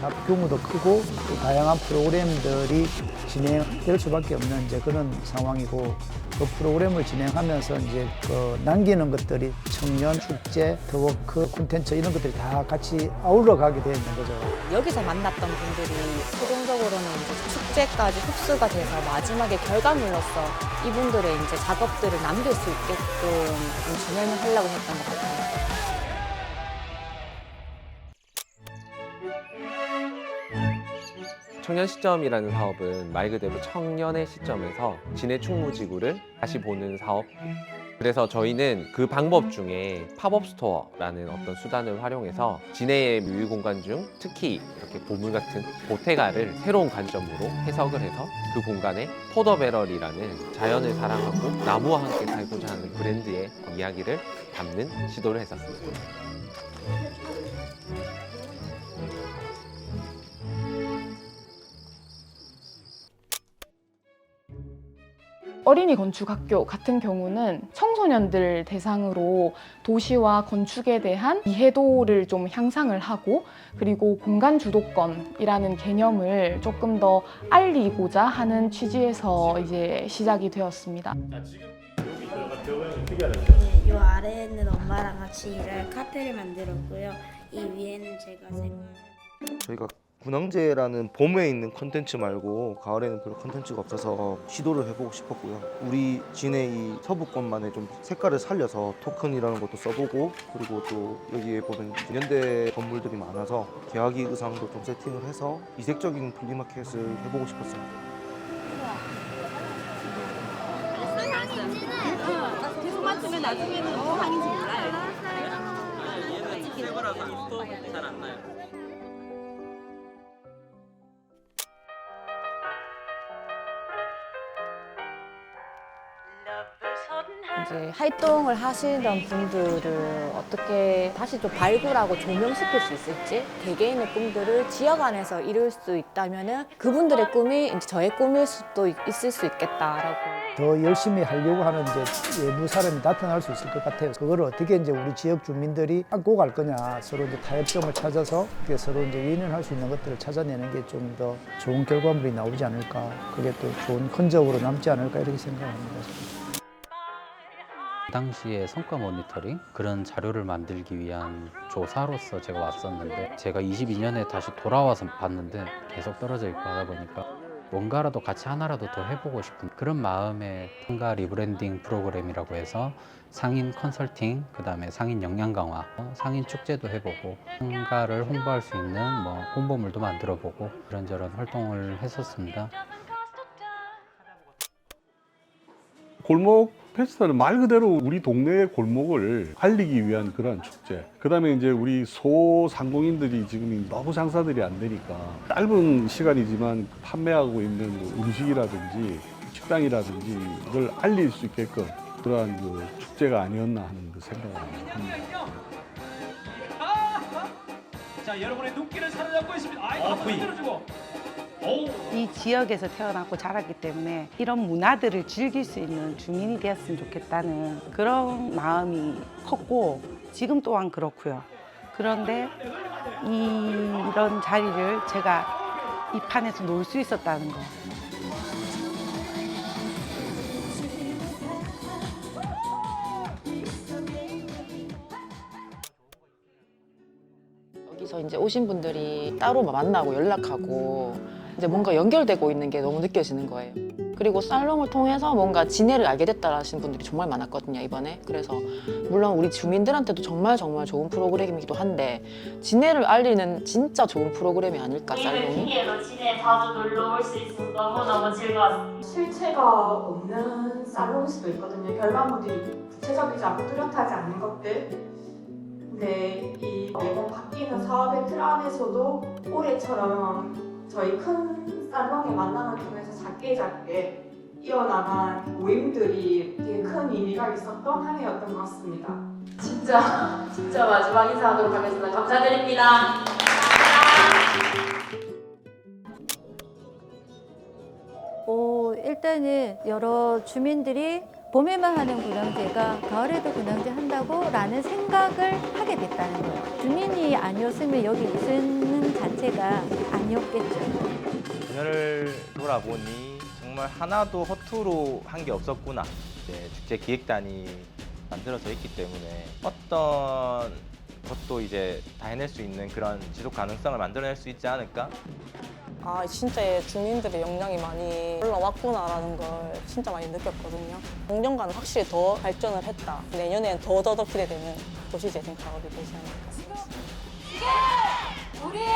사업 규모도 크고 또 다양한 프로그램들이 진행될 수밖에 없는 이제 그런 상황이고 그 프로그램을 진행하면서 이제 그 남기는 것들이 청년 축제, 더워크, 콘텐츠 이런 것들이 다 같이 아울러 가게 되어 있는 거죠. 여기서 만났던 분들이 최종적으로는 이제 축제까지 흡수가 돼서 마지막에 결과물로서 이분들의 이제 작업들을 남길 수 있게끔 좀 진행을 하려고 했던 것 같아요. 청년 시점이라는 사업은 말 그대로 청년의 시점에서 진해 충무 지구를 다시 보는 사업. 그래서 저희는 그 방법 중에 팝업 스토어라는 어떤 수단을 활용해서 진해의 묘유 공간 중 특히 이렇게 보물 같은 보테가를 새로운 관점으로 해석을 해서 그 공간에 포더베럴이라는 자연을 사랑하고 나무와 함께 살고자 하는 브랜드의 이야기를 담는 시도를 했었습니다. 어린이 건축학교 같은 경우는 청소년들 대상으로 도시와 건축에 대한 이해도를 좀 향상을 하고 그리고 공간 주도권이라는 개념을 조금 더 알리고자 하는 취지에서 이제 시작이 되었습니다. 이 아래에는 엄마랑 같이 일할 카페를 만들었고요. 이 위에는 제가 생활 저희가 군항제라는 봄에 있는 콘텐츠 말고 가을에는 별로 콘텐츠가 없어서 시도를 해보고 싶었고요. 우리 진해 이 서부권만의 좀 색깔을 살려서 토큰이라는 것도 써보고 그리고 또 여기에 보면 연대 건물들이 많아서 개화기 의상도 좀 세팅을 해서 이색적인 플리마켓을 해보고 싶었습니다. 이제 활동을 하시던 분들을 어떻게 다시 좀 발굴하고 조명시킬 수 있을지 개개인의 꿈들을 지역 안에서 이룰 수 있다면은 그분들의 꿈이 이제 저의 꿈일 수도 있- 있을 수 있겠다라고 더 열심히 하려고 하는 이제 외부 사람이 나타날 수 있을 것 같아요. 그걸 어떻게 이제 우리 지역 주민들이 안고 갈 거냐, 서로 이제 타협점을 찾아서 서로 이제 위인을 수 있는 것들을 찾아내는 게 좀 더 좋은 결과물이 나오지 않을까, 그게 또 좋은 흔적으로 남지 않을까 이렇게 생각합니다. 당시에 성과 모니터링 그런 자료를 만들기 위한 조사로서 제가 왔었는데 제가 22년에 다시 돌아와서 봤는데 계속 떨어져 있고 하다 보니까 뭔가라도 같이 하나라도 더 해보고 싶은 그런 마음에 상가 리브랜딩 프로그램이라고 해서 상인 컨설팅 그 다음에 상인 역량 강화 어, 상인 축제도 해보고 상가를 홍보할 수 있는 뭐 홍보물도 만들어보고 이런저런 활동을 했었습니다. 골목 페스티벌은 말 그대로 우리 동네의 골목을 알리기 위한 그러한 축제. 그 다음에 이제 우리 소상공인들이 지금 너무 장사들이 안 되니까 짧은 시간이지만 판매하고 있는 뭐 음식이라든지 식당이라든지 이걸 알릴 수 있게끔 그러한 그 축제가 아니었나 하는 그 생각을 합니다. 자 여러분의 눈길을 사로잡고 있습니다. 아이고 한번 흔들어주고. 오. 이 지역에서 태어났고 자랐기 때문에 이런 문화들을 즐길 수 있는 주민이 되었으면 좋겠다는 그런 마음이 컸고 지금 또한 그렇고요. 그런데 이, 이런 자리를 제가 이 판에서 놀 수 있었다는 거. 여기서 이제 오신 분들이 따로 만나고 연락하고 이제 뭔가 연결되고 있는 게 너무 느껴지는 거예요. 그리고 살롱을 통해서 뭔가 진해를 알게 됐다라시는 분들이 정말 많았거든요 이번에. 그래서 물론 우리 주민들한테도 정말 정말 좋은 프로그램이기도 한데 진해를 알리는 진짜 좋은 프로그램이 아닐까 살롱이. 신기해서 진해 자주 놀러 올 수 있어서 너무너무 즐거웠습니다. 실체가 없는 살롱일 수도 있거든요. 결과물들이 구체적이지 않고 뚜렷하지 않는 것들. 근데 이 매번 바뀌는 사업의 틀 안에서도 올해처럼 저희 큰 살롱의 만남을 통해서 작게 작게 이어나간 모임들이 되게 큰 의미가 있었던 한 해였던 것 같습니다. 진짜 진짜 마지막 인사하도록 하겠습니다. 감사드립니다. 어, 일단은 여러 주민들이 봄에만 하는 군영제가 가을에도 군영제 한다고 라는 생각을 하게 됐다는 거예요. 주민이 아니었으면 여기 있는 자체가 아니었겠죠. 전혀를 돌아보니 정말 하나도 허투루 한 게 없었구나. 이제 축제 기획단이 만들어져 있기 때문에 어떤 것도 이제 다 해낼 수 있는 그런 지속 가능성을 만들어낼 수 있지 않을까? 아 진짜 주민들의 역량이 많이 올라왔구나라는 걸 진짜 많이 느꼈거든요. 공정과는 확실히 더 발전을 했다. 내년엔 더더더 기대되는 도시재생 사업이 되지 않을까. 우리의